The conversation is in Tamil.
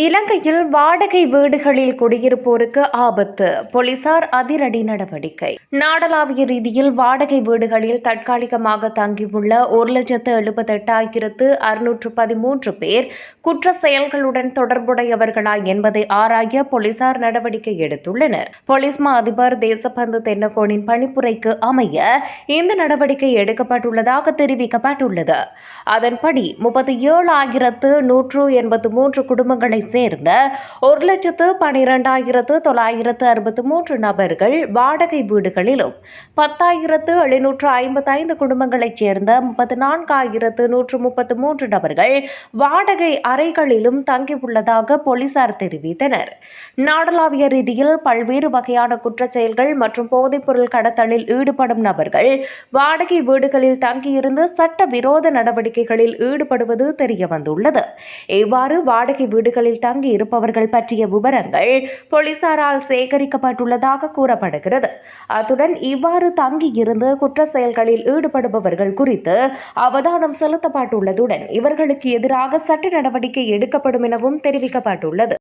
இலங்கையில் வாடகை வீடுகளில் குடியிருப்போருக்கு ஆபத்து. போலீசார் அதிரடி நடவடிக்கை. நாடளாவிய ரீதியில் வாடகை வீடுகளில் தற்காலிகமாக தங்கியுள்ள ஒரு லட்சத்து எழுபத்தெட்டாயிரத்து அறுநூற்று பதிமூன்று பேர் குற்ற செயல்களுடன் தொடர்புடையவர்களா என்பதை ஆராய போலீசார் நடவடிக்கை எடுத்துள்ளனர். போலீஸ் மா அதிபர் தேசபந்து தென்னகோனின் பணிப்புரைக்கு அமைய இந்த நடவடிக்கை எடுக்கப்பட்டுள்ளதாக தெரிவிக்கப்பட்டுள்ளது. அதன்படி முப்பத்தி ஏழு ஆயிரத்து நூற்று எண்பத்து மூன்று குடும்பங்களை சேர்ந்த ஒரு லட்சத்து பனிரெண்டாயிரத்து தொள்ளாயிரத்து அறுபத்து மூன்று நபர்கள் வாடகை வீடுகளிலும் பத்தாயிரத்து எழுநூற்று ஐம்பத்தைந்து குடும்பங்களைச் சேர்ந்த முப்பத்தி நான்காயிரத்து நூற்று முப்பத்து மூன்று நபர்கள் வாடகை அறைகளிலும் தங்கியுள்ளதாக போலீசார் தெரிவித்தனர். நாடளாவிய ரீதியில் பல்வேறு வகையான குற்றச்செயல்கள் மற்றும் போதைப்பொருள் கடத்தலில் ஈடுபடும் நபர்கள் வாடகை வீடுகளில் தங்கியிருந்து சட்டவிரோத நடவடிக்கைகளில் ஈடுபடுவது தெரியவந்துள்ளது. இவ்வாறு வாடகை வீடுகளில் தங்கி இருப்பவர்கள் பற்றிய விவரங்கள் போலீசாரால் சேகரிக்கப்பட்டுள்ளதாக கூறப்படுகிறது. அத்துடன் இவ்வாறு தங்கியிருந்து குற்ற செயல்களில் ஈடுபடுபவர்கள் குறித்து அவதானம் செலுத்தப்பட்டுள்ளதுடன் இவர்களுக்கு எதிராக சட்ட நடவடிக்கை எடுக்கப்படும் எனவும் தெரிவிக்கப்பட்டுள்ளது.